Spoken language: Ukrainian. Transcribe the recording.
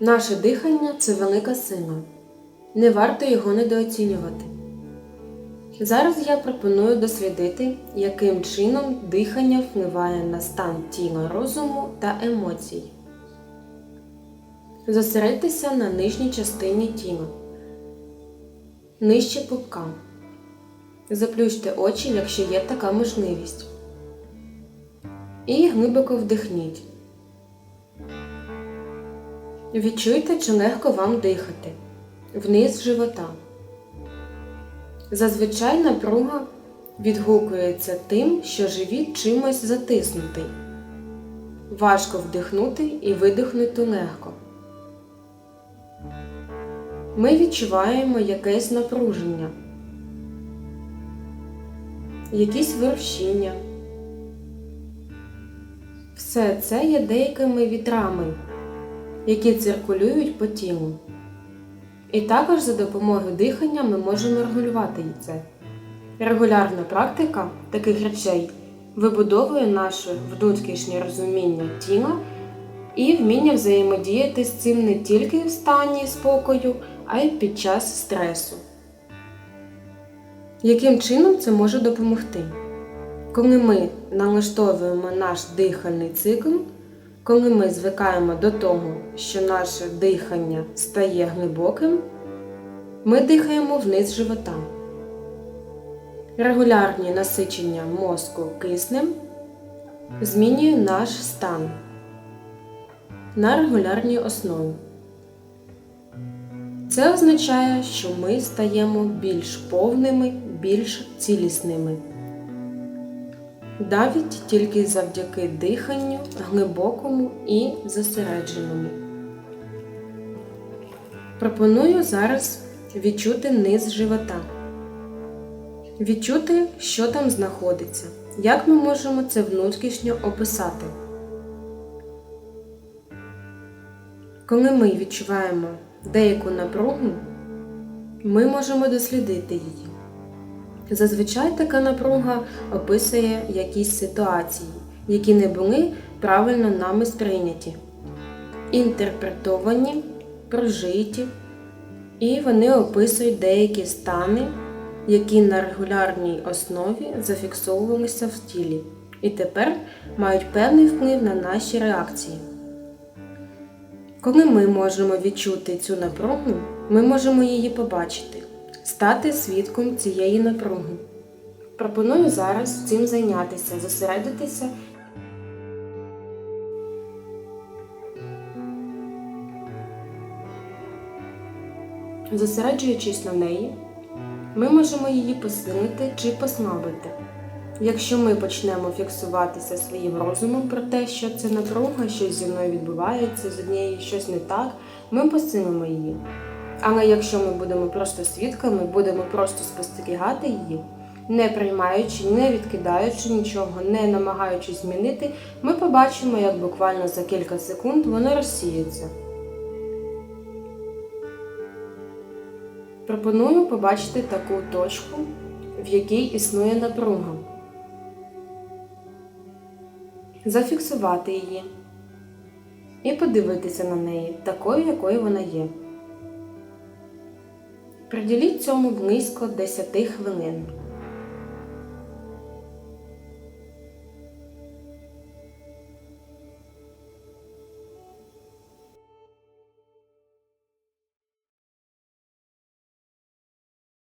Наше дихання це велика сила. Не варто його недооцінювати. Зараз я пропоную дослідити, яким чином дихання впливає на стан тіла розуму та емоцій. Зосередьтеся на нижній частині тіла, нижче пупка. Заплющте очі, якщо є така можливість. І глибоко вдихніть. Відчуйте, чи легко вам дихати вниз живота. Зазвичай напруга відгукується тим, що живіт чимось затиснутий. Важко вдихнути і видихнути легко. Ми відчуваємо якесь напруження, якісь ворушіння. Все це є деякими вітрами, які циркулюють по тілу. І також за допомогою дихання ми можемо регулювати це. Регулярна практика таких речей вибудовує наше внутрішнє розуміння тіла і вміння взаємодіяти з цим не тільки в стані спокою, а й під час стресу. Яким чином це може допомогти? Коли ми налаштовуємо наш дихальний цикл, коли ми звикаємо до того, що наше дихання стає глибоким, ми дихаємо вниз живота. Регулярні насичення мозку киснем змінює наш стан на регулярній основі. Це означає, що ми стаємо більш повними, більш цілісними. Навіть тільки завдяки диханню глибокому і зосередженому. Пропоную зараз відчути низ живота. Відчути, що там знаходиться. Як ми можемо це внутрішньо описати? Коли ми відчуваємо деяку напругу, ми можемо дослідити її. Зазвичай така напруга описує якісь ситуації, які не були правильно нами сприйняті, інтерпретовані, прожиті, і вони описують деякі стани, які на регулярній основі зафіксовувалися в тілі, і тепер мають певний вплив на наші реакції. Коли ми можемо відчути цю напругу, ми можемо її побачити стати свідком цієї напруги. Пропоную зараз цим зайнятися, зосередитися. Зосереджуючись на неї, ми можемо її посилити чи послабити. Якщо ми почнемо фіксуватися своїм розумом про те, що це напруга, щось зі мною відбувається, з однією щось не так, ми посилимо її. Але якщо ми будемо просто свідками, будемо просто спостерігати її, не приймаючи, не відкидаючи нічого, не намагаючись змінити, ми побачимо, як буквально за кілька секунд воно розсіється. Пропоную побачити таку точку, в якій існує напруга. Зафіксувати її і подивитися на неї такою, якою вона є. Приділіть цьому близько 10 хвилин.